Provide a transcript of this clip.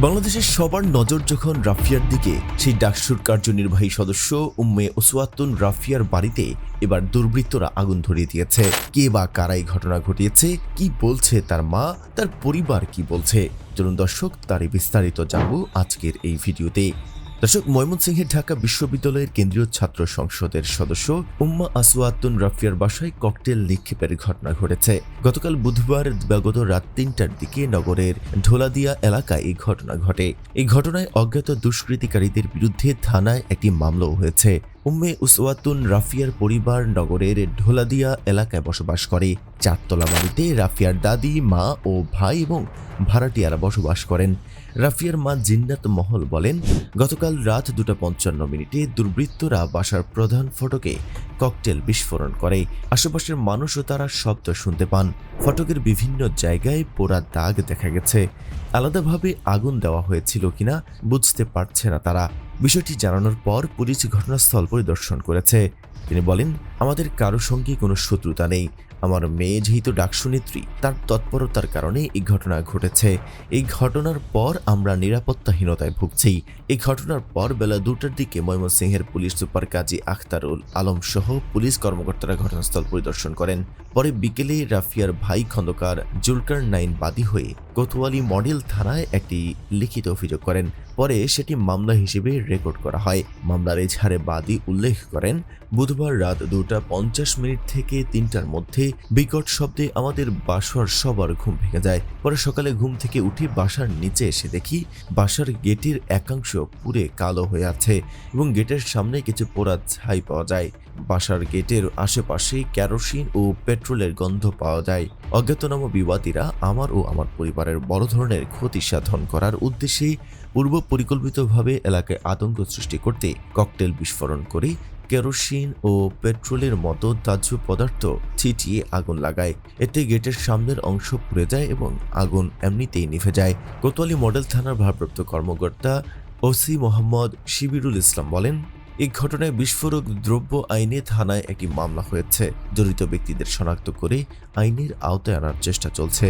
বাংলাদেশের সবার নজর যখন রাফিয়ার দিকে, সেই ডাকসুর কার্যনির্বাহী সদস্য উম্মে ওসওয়াতুন রাফিয়ার বাড়িতে এবার দুর্বৃত্তরা আগুন ধরিয়ে দিয়েছে। কে বা কারাই ঘটনা ঘটিয়েছে, কি বলছে তার মা, তার পরিবার কি বলছে? চলুন দর্শক, তারই বিস্তারিত জানব আজকের এই ভিডিওতে। দর্শক ময়মনসিংহের ঢাকা বিশ্ববিদ্যালয়ের কেন্দ্রীয় ছাত্র সংসদের সদস্য উম্মা আসওয়াতুন রাফিয়ার বাসায় ককটেল নিক্ষেপের ঘটনা ঘটেছে। গতকাল বুধবার দিবাগত রাত তিনটার দিকে নগরের ঢোলাদিয়া এলাকায় এই ঘটনা ঘটে। এই ঘটনায় অজ্ঞাত দুষ্কৃতিকারীদের বিরুদ্ধে থানায় একটি মামলাও হয়েছে। উম্মে উসওয়াতুন রাফিয়ার পরিবার নগরের ঢোলাদিয়া এলাকায় বসবাস করে। চারতলা বাড়িতে রাফিয়ার দাদি, মা ও ভাই এবং ভাড়াটিয়ারা বসবাস করেন। রাফিয়ার মা জিন্নাত মহল বলেন, গতকাল রাত দুটা পঞ্চান্ন মিনিটে দুর্বৃত্তরা বাসার প্রধান ফটকে ককটেল বিস্ফোরণ করে। আশেপাশের মানুষও তারা শব্দ শুনতে পান। ফটকের বিভিন্ন জায়গায় পোড়া দাগ দেখা গেছে। আলাদাভাবে আগুন দেওয়া হয়েছিল কিনা বুঝতে পারছে না তারা। বিষয়টি জানানোর পর পুলিশ ঘটনাস্থল পরিদর্শন করেছে। তিনি বলেন, আমাদের কারও সঙ্গে কোনো শত্রুতা নেই। আমার মেয়ে যেহেতু ডাকসুনেত্রী, তার তৎপরতার কারণে এই ঘটনা ঘটেছে। এই ঘটনার পর আমরা নিরাপত্তাহীনতায় ভুগছি। এই ঘটনার পর বেলা দুটার দিকে ময়মনসিংহের পুলিশ সুপার কাজী আখতারুল আলম সহ পুলিশ কর্মকর্তারা ঘটনাস্থল পরিদর্শন করেন। পরে বিকেলে রাফিয়ার ভাই খন্দকার জুলকার নাইন বাদী হয়ে কোতোয়ালি মডেল থানায় একটি লিখিত অভিযোগ করেন। পরে সেটি মামলা হিসেবে রেকর্ড করা হয়। মামলার এজাহারে বাদী উল্লেখ করেন বুধবার রাত দুটা পঞ্চাশ মিনিট থেকে তিনটার মধ্যে বিকট শব্দে আমাদের বাসার সবার ঘুম ভেঙে যায়। পরে সকালে ঘুম থেকে উঠে বাসার নিচে এসে দেখি বাসার গেটের একাংশ পুরে কালো হয়ে আছে এবং গেটের সামনে কিছু পোড়া ছাই পাওয়া যায়। বাসার গেটের আশেপাশে কেরোসিন ও পেট্রোলের গন্ধ পাওয়া যায়। অজ্ঞাতনামা বিবাদীরা আমার ও আমার পরিবারের বড় ধরনের ক্ষতি সাধন করার উদ্দেশ্যে পূর্ব পরিকল্পিতভাবে এলাকায় আতঙ্ক সৃষ্টি করতে ককটেল বিস্ফোরণ করে কেরোসিন ও পেট্রোলের মতো দাহ্য পদার্থ ছিটিয়ে আগুন লাগায়। এতে গেটের সামনের অংশ পুড়ে যায় এবং আগুন এমনিতেই নিভে যায়। কোতোয়ালি মডেল থানার ভারপ্রাপ্ত কর্মকর্তা ওসি মোহাম্মদ শিবিরুল ইসলাম বলেন, এই ঘটনায় বিস্ফোরক দ্রব্য আইনে থানায় একটি মামলা হয়েছে। জড়িত ব্যক্তিদের শনাক্ত করে আইনের আওতায় আনার চেষ্টা চলছে।